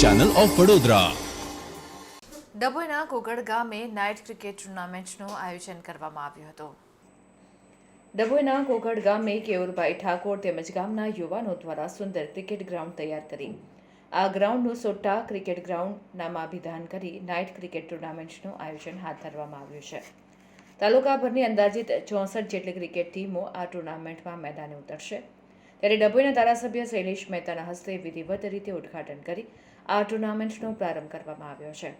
Channel of Vadodara ડભોઈના કોગડ ગામે night cricket ટુર્નામેન્ટનું આયોજન કરવામાં આવ્યું હતું. ડભોઈના કોગડ ગામે કેયુરભાઈ ઠાકોર તેમજ ગામના યુવાનો દ્વારા સુંદર ક્રિકેટ ગ્રાઉન્ડ તૈયાર કરી. આ ગ્રાઉન્ડનું સોટ્ટા ક્રિકેટ ગ્રાઉન્ડ નામાભિધાન કરી નાઇટ ક્રિકેટ ટુર્નામેન્ટનું આયોજન હાથ ધરવામાં આવ્યું છે. તાલુકાભરની અંદાજિત ચોસઠ જેટલી ક્રિકેટ ટીમો આ ટુર્નામેન્ટમાં મેદાને ઉતરશે. ત્યારે ડભોઈના ધારાસભ્ય શૈલેષ મહેતાના હસ્તે વિધિવત રીતે ઉદ્ઘાટન કરી આ ટુર્નામેન્ટનો પ્રારંભ કરવામાં આવ્યો છે.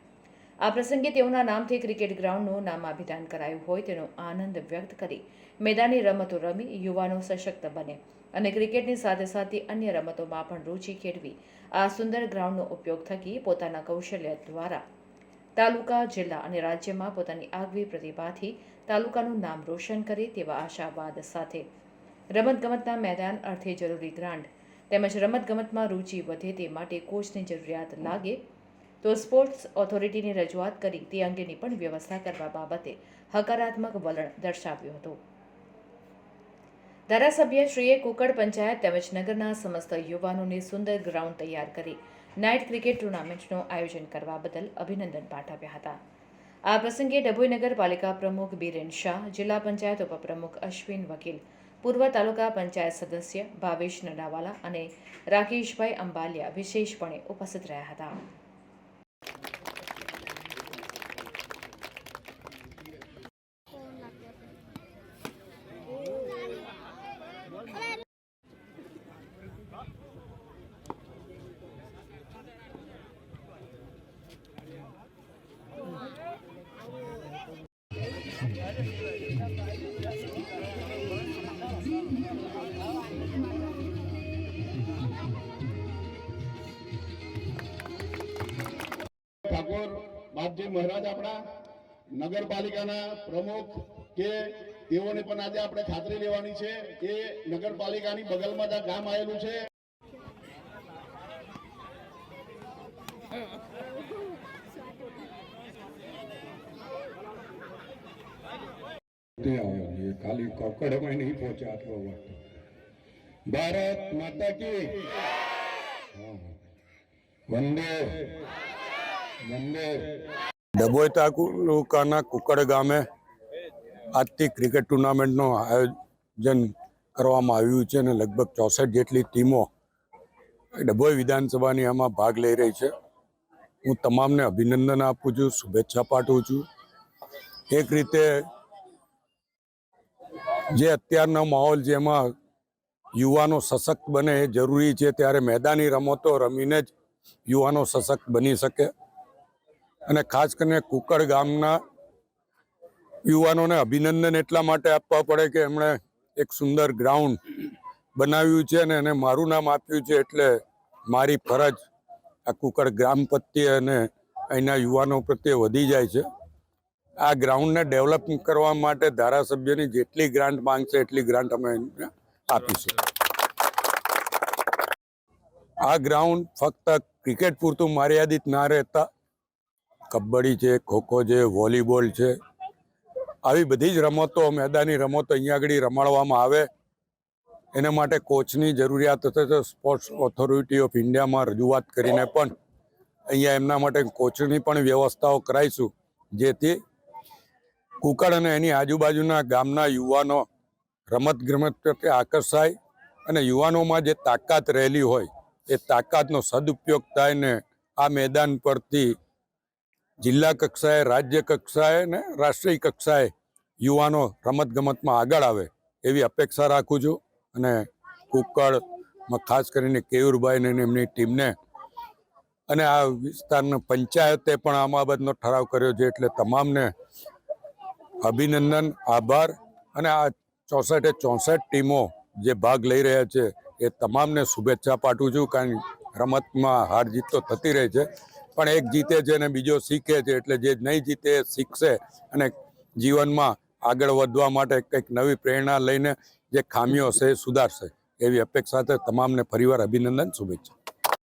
આ પ્રસંગે તેઓના નામથી ક્રિકેટ ગ્રાઉન્ડનું નામાભિધાન કરાયું હોય તેનો આનંદ વ્યક્ત કરી મેદાની રમતો રમી યુવાનો સશક્ત બને અને ક્રિકેટની સાથે સાથે અન્ય રમતોમાં પણ રુચિ કેળવી આ સુંદર ગ્રાઉન્ડનો ઉપયોગ થકી પોતાના કૌશલ્ય દ્વારા તાલુકા, જિલ્લા અને રાજ્યમાં પોતાની આગવી પ્રતિભાથી તાલુકાનું નામ રોશન કરે તેવા આશાવાદ સાથે રમતગમતના મેદાન અર્થે જરૂરી ગ્રાન્ટ તેમજ રમતગમતમાં રુચિ વધે તે માટે કોચની જરૂરિયાત લાગે તો સ્પોર્ટ્સ ઓથોરિટીની રજૂઆત કરી તે અંગેની પણ વ્યવસ્થા કરવા બાબતે હકારાત્મક વલણ દર્શાવ્યું હતું. ધારાસભ્યશ્રીએ કુકડ પંચાયત તેમજ નગરના સમસ્ત યુવાનોને સુંદર ગ્રાઉન્ડ તૈયાર કરી નાઇટ ક્રિકેટ ટુર્નામેન્ટનું આયોજન કરવા બદલ અભિનંદન પાઠવ્યા હતા. આ પ્રસંગે ડભોઈ નગરપાલિકા પ્રમુખ બીરેન શાહ, જિલ્લા પંચાયત ઉપપ્રમુખ અશ્વિન વકીલ પૂર્વ તાલુકા પંચાયત સદસ્ય ભાવેશ નડાવાલા અને રાકેશભાઈ અંબાલિયા વિશેષપણે ઉપસ્થિત રહ્યા હતા. ઠાકોર, બાપજી મહારાજ આપણા નગરપાલિકાના પ્રમુખ કે તેઓને પણ આજે આપણે ખાતરી લેવાની છે કે નગરપાલિકાની બગલમાં જ આ ગામ આવેલું છે. ખાલી કોકડમાં નહીં પહોંચે આટલો વાટો. ભારત માતા કી વંદે. વંદે. ડભોઈ તાલુકાના કુકડ ગામે આજથી ક્રિકેટ ટુર્નામેન્ટનું આયોજન કરવામાં આવ્યું છે અને લગભગ ચોસઠ જેટલી ટીમો ડભોઈ વિધાનસભાની આમાં ભાગ લઈ રહી છે. હું તમામને અભિનંદન આપું છું, શુભેચ્છા પાઠવું છું. એક રીતે જે અત્યારનો માહોલ જેમાં યુવાનો સશક્ત બને એ જરૂરી છે ત્યારે મેદાની રમતો રમીને જ યુવાનો સશક્ત બની શકે. અને ખાસ કરીને કુકડ ગામના યુવાનોને અભિનંદન એટલા માટે આપવા પડે કે એમણે એક સુંદર ગ્રાઉન્ડ બનાવ્યું છે અને એને મારું નામ આપ્યું છે એટલે મારી ફરજ આ કુકડ ગ્રામ પ્રત્યે અને અહીંના યુવાનો પ્રત્યે વધી જાય છે. આ ગ્રાઉન્ડને ડેવલપ કરવા માટે ધારાસભ્યની જેટલી ગ્રાન્ટ માંગશે, એટલી ગ્રાન્ટ અમે આપીશું. આ ગ્રાઉન્ડ ફક્ત ક્રિકેટ પૂરતું મર્યાદિત ના રહેતા, કબડ્ડી છે, ખોખો છે, વોલીબોલ છે, આવી બધી જ રમતો, મેદાની રમતો અહીંયા આગળ રમાડવામાં આવે. એના માટે કોચની જરૂરિયાત હશે તો સ્પોર્ટ્સ ઓથોરિટી ઓફ ઇન્ડિયામાં રજૂઆત કરીને પણ અહીંયા એમના માટે કોચની પણ વ્યવસ્થાઓ કરાવીશું જેથી કુકડ અને એની આજુબાજુના ગામના યુવાનો રમત ગમત પ્રત્યે આકર્ષાય અને યુવાનોમાં જે તાકાત રહેલી હોય, એ તાકાતનો સદુપયોગ થાય ને આ મેદાન પરથી જિલ્લા કક્ષાએ, રાજ્ય કક્ષાએ ને રાષ્ટ્રીય કક્ષાએ યુવાનો રમત ગમતમાં આગળ આવે એવી અપેક્ષા રાખું છું. અને કુકડમાં ખાસ કરીને કેયુરભાઈ ને એમની ટીમને અને આ વિસ્તારના પંચાયતે પણ આ બાબતનો ઠરાવ કર્યો છે એટલે તમામને અભિનંદન, આભાર અને આ ચોસઠે ચોસઠ ટીમો જે ભાગ લઈ રહ્યા છે એ તમામને શુભેચ્છા પાઠવું છું, કારણ રમતમાં હાર જીત તો થતી રહે છે. પણ એક જીતે છે અને બીજો શીખે છે, એટલે જે નહીં જીતે એ શીખશે અને જીવનમાં આગળ વધવા માટે કંઈક નવી પ્રેરણા લઈને જે ખામીઓ છે એ સુધારશે. એવી અપેક્ષા તમામને ફરીવાર અભિનંદન, શુભેચ્છા.